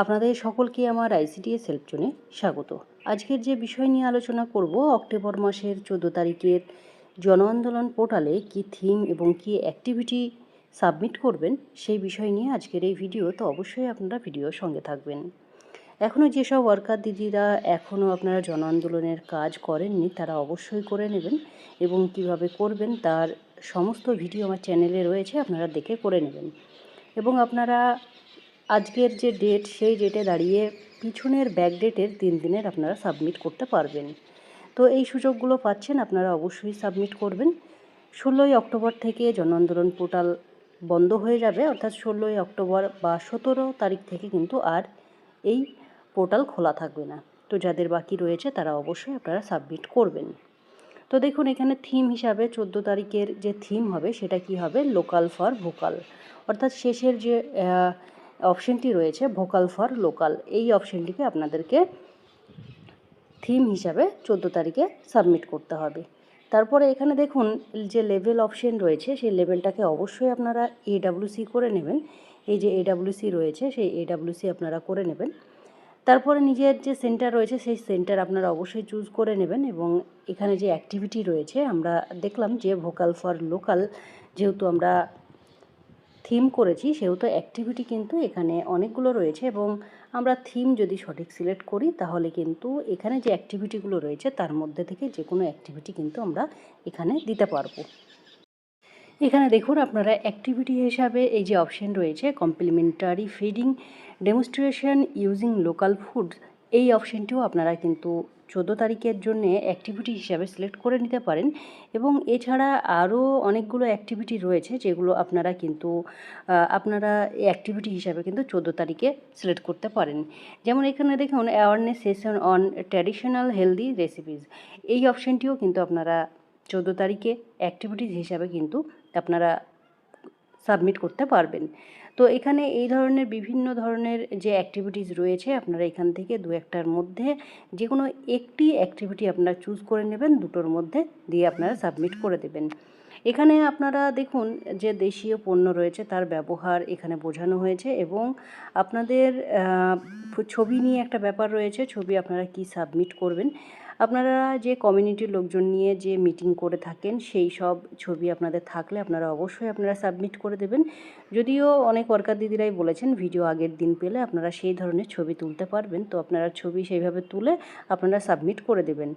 আপনাদের সকলকে আমার আইসিডিএস হেল্প জোনে স্বাগত। আজকের যে বিষয় নিয়ে আলোচনা করব, অক্টোবর মাসের চোদ্দ তারিখের জন আন্দোলন পোর্টালে কী থিম এবং কী অ্যাক্টিভিটি সাবমিট করবেন, সেই বিষয় নিয়ে আজকের এই ভিডিও তো অবশ্যই আপনারা ভিডিওর সঙ্গে থাকবেন। এখনও যেসব ওয়ার্কার দিদিরা এখনও আপনারা জন আন্দোলনের কাজ করেননি, তারা অবশ্যই করে নেবেন এবং কীভাবে করবেন তার সমস্ত ভিডিও আমার চ্যানেলে রয়েছে, আপনারা দেখে করে নেবেন। এবং আপনারা আজকের যে ডেট সেই ডেটে দাঁড়িয়ে পিছনের ব্যাক ডেটের তিন দিনের আপনারা সাবমিট করতে পারবেন। তো এই সুযোগগুলো পাচ্ছেন, আপনারা অবশ্যই সাবমিট করবেন। ষোলোই অক্টোবর থেকে জন আন্দোলন পোর্টাল বন্ধ হয়ে যাবে, অর্থাৎ ষোলোই অক্টোবর বা সতেরো তারিখ থেকে কিন্তু আর এই পোর্টাল খোলা থাকবে না। তো যাদের বাকি রয়েছে, তারা অবশ্যই আপনারা সাবমিট করবেন। তো দেখুন, এখানে থিম হিসাবে চোদ্দ তারিখের যে থিম হবে, সেটা কি হবে? লোকাল ফর ভোকাল অর্থাৎ শেষের যে অপশনটি রয়েছে ভোকাল ফর লোকাল। এই অপশনটিকে আপনাদেরকে থিম হিসাবে চোদ্দ তারিখে সাবমিট করতে হবে। তারপরে এখানে দেখুন যে লেভেল অপশন রয়েছে, সেই লেভেলটাকে অবশ্যই আপনারা এডাব্লিউসি করে নেবেন। এই যে এডাব্লিউসি রয়েছে, সেই এডাব্লিউসি আপনারা করে নেবেন। তারপরে নিজের যে সেন্টার রয়েছে, সেই সেন্টার আপনারা অবশ্যই চুজ করে নেবেন এবং এখানে যে অ্যাক্টিভিটি রয়েছে, আমরা দেখলাম যে ভোকাল ফর লোকাল যেহেতু আমরা থিম করেছি, সেহেতু অ্যাক্টিভিটি কিন্তু এখানে অনেকগুলো রয়েছে এবং আমরা থিম যদি সঠিক সিলেক্ট করি, তাহলে কিন্তু এখানে যে অ্যাক্টিভিটিগুলো রয়েছে, তার মধ্যে থেকে যে কোনো অ্যাক্টিভিটি কিন্তু আমরা এখানে দিতে পারব। এখানে দেখুন আপনারা অ্যাক্টিভিটি হিসাবে এই যে অপশন রয়েছে complementary feeding demonstration using local food এই অপশনটিও আপনারা কিন্তু চোদ্দ তারিখের জন্য অ্যাক্টিভিটি হিসাবে সিলেক্ট করে নিতে পারেন এবং এছাড়া আরও অনেকগুলো অ্যাক্টিভিটি রয়েছে যেগুলো আপনারা কিন্তু আপনারা অ্যাক্টিভিটি হিসাবে কিন্তু চোদ্দ তারিখে সিলেক্ট করতে পারেন। যেমন এখানে দেখুন awareness session on traditional healthy recipes এই অপশনটিও কিন্তু আপনারা চোদ্দ তারিখে অ্যাক্টিভিটিস হিসাবে কিন্তু আপনারা সাবমিট করতে পারবেন। তো এখানে এই ধরনের বিভিন্ন ধরনের যে অ্যাক্টিভিটিস রয়েছে, আপনারা এখান থেকে দু একটার মধ্যে যে কোনো একটি অ্যাক্টিভিটি আপনারা চুজ করে নেবেন, দুটোর মধ্যে দিয়ে আপনারা সাবমিট করে দেবেন। এখানে আপনারা দেখুন যে দেশীয় পণ্য রয়েছে, তার ব্যবহার এখানে বোঝানো হয়েছে এবং আপনাদের ছবি নিয়ে একটা ব্যাপার রয়েছে, ছবি আপনারা কি সাবমিট করবেন? আপনারা যে কমিউনিটির লোকজন নিয়ে যে মিটিং করে থাকেন, সেই সব ছবি আপনাদের থাকলে আপনারা অবশ্যই আপনারা সাবমিট করে দেবেন। যদিও অনেক ওয়ার্কার দিদিরাই বলেছেন ভিডিও আগের দিন পেলে আপনারা সেই ধরনের ছবি তুলতে পারবেন। তো আপনারা ছবি সেইভাবে তুলে আপনারা সাবমিট করে দেবেন।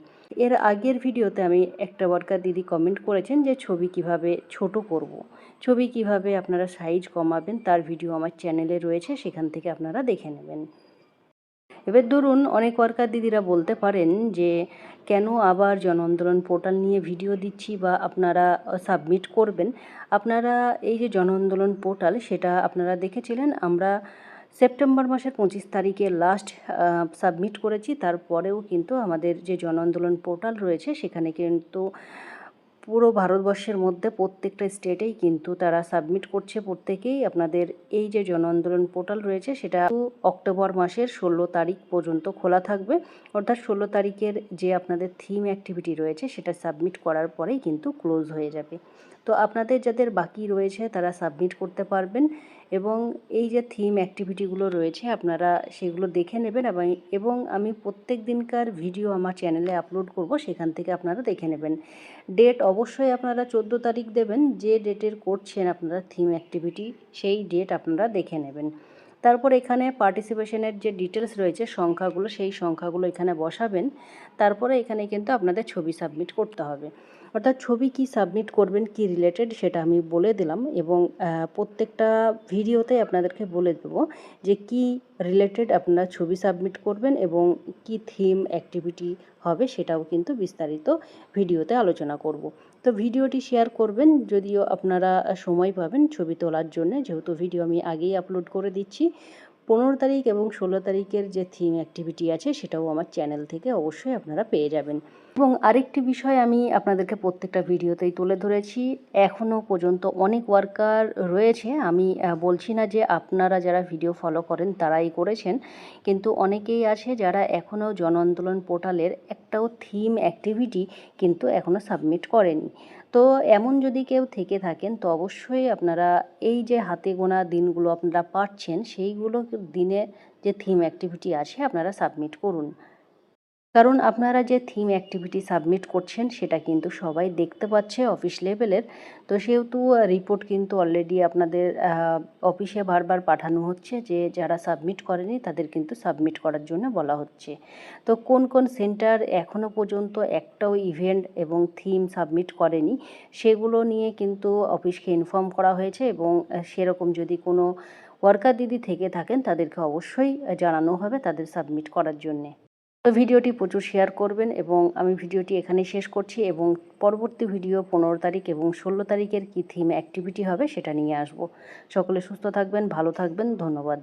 এর আগের ভিডিওতে আমি একটা ওয়ার্কার দিদি কমেন্ট করেছেন যে, ছবি কীভাবে ছোট করব। ছবি কীভাবে আপনারা সাইজ কমাবেন? তার ভিডিও আমার চ্যানেলে রয়েছে, সেখান থেকে আপনারা দেখে নেবেন। এবার ধরুন অনেক ওয়ার্কার দিদিরা বলতে পারেন যে, কেন আবার জন আন্দোলন পোর্টাল নিয়ে ভিডিও দিচ্ছি বা আপনারা সাবমিট করবেন? আপনারা এই যে জন আন্দোলন পোর্টাল সেটা আপনারা দেখেছিলেন? আমরা সেপ্টেম্বর মাসের পঁচিশ তারিখে লাস্ট সাবমিট করেছি। তারপরেও কিন্তু আমাদের যে জন আন্দোলন পোর্টাল রয়েছে, সেখানে কিন্তু পুরো ভারতবর্ষের মধ্যে প্রত্যেকটা স্টেটেই কিন্তু তারা সাবমিট করছে প্রত্যেকেই আপনাদের এই যে জন আন্দোলন পোর্টাল রয়েছে সেটা অক্টোবর মাসের ষোলো তারিখ পর্যন্ত খোলা থাকবে। অর্থাৎ ষোলো তারিখের যে আপনাদের থিম অ্যাক্টিভিটি রয়েছে সেটা সাবমিট করার পরেই কিন্তু ক্লোজ হয়ে যাবে। তো আপনাদের যাদের বাকি রয়েছে তারা সাবমিট করতে পারবেন। এবং এই যে থিম অ্যাক্টিভিটিগুলো রয়েছে, আপনারা সেগুলো দেখে নেবেন এবং এবং আমি প্রত্যেক দিনকার ভিডিও আমার চ্যানেলে আপলোড করব, সেখান থেকে আপনারা দেখে নেবেন। ডেট অবশ্যই আপনারা চোদ্দ তারিখ দেবেন, যে ডেটের করছেন আপনারা থিম অ্যাক্টিভিটি সেই ডেট আপনারা দেখে নেবেন। তারপর এখানে পার্টিসিপেশনের যে ডিটেলস রয়েছে, সংখ্যাগুলো, সেই সংখ্যাগুলো এখানে বসাবেন। তারপরে এখানে কিন্তু আপনাদের ছবি সাবমিট করতে হবে। অর্থাৎ ছবি কি সাবমিট করবেন, কি রিলেটেড সেটা আমি বলে দিলাম এবং প্রত্যেকটা ভিডিওতে আপনাদেরকে বলে দেবো যে কি রিলেটেড আপনারা ছবি সাবমিট করবেন এবং কি থিম অ্যাক্টিভিটি হবে সেটাও কিন্তু বিস্তারিত ভিডিওতে আলোচনা করব। তো ভিডিওটি শেয়ার করবেন, যদিও আপনারা সময় পাবেন ছবি তোলার জন্য, যেহেতু ভিডিও আমি আগেই আপলোড করে দিচ্ছি। পনেরো তারিখ এবং ষোলো তারিখের যে থিম অ্যাক্টিভিটি আছে সেটাও আমার চ্যানেল থেকে অবশ্যই আপনারা পেয়ে যাবেন। এবং আরেকটি বিষয় আমি আপনাদেরকে প্রত্যেকটা ভিডিওতেই তুলে ধরেছি এখনও পর্যন্ত অনেক ওয়ার্কার রয়েছে। আমি বলছি না যে আপনারা যারা ভিডিও ফলো করেন তারাই করেছেন, কিন্তু অনেকেই আছে যারা এখনও জন আন্দোলন পোর্টালের একটাও থিম অ্যাক্টিভিটি কিন্তু এখনও সাবমিট করেনি। তো এমন যদি কেউ থেকে থাকেন তো অবশ্যই আপনারা এই যে হাতে গোনা দিনগুলো আপনারা পাচ্ছেন সেইগুলো দিনে যে থিম অ্যাক্টিভিটি আছে আপনারা সাবমিট করুন। কারণ আপনারা যে থিম অ্যাক্টিভিটি সাবমিট করছেন সেটা কিন্তু সবাই দেখতে পাচ্ছে অফিস লেভেলের তো সেহেতু রিপোর্ট কিন্তু অলরেডি আপনাদের অফিসে বারবার পাঠানো হচ্ছে যে যারা সাবমিট করেনি তাদের কিন্তু সাবমিট করার জন্য বলা হচ্ছে। তো কোন কোন সেন্টার এখনও পর্যন্ত একটাও ইভেন্ট এবং থিম সাবমিট করেনি সেগুলো নিয়ে কিন্তু অফিসকে ইনফর্ম করা হয়েছে এবং সেরকম যদি কোনো ওয়ার্কার দিদি থেকে থাকেন তাদেরকে অবশ্যই জানানো হবে তাদের সাবমিট করার জন্যে। তো ভিডিওটি প্রচুর শেয়ার করবেন এবং আমি ভিডিওটি এখানে শেষ করছি এবং পরবর্তী ভিডিও পনেরো তারিখ এবং ষোলো তারিখের কী থিম অ্যাক্টিভিটি হবে সেটা নিয়ে আসব। সকলে সুস্থ থাকবেন, ভালো থাকবেন, ধন্যবাদ।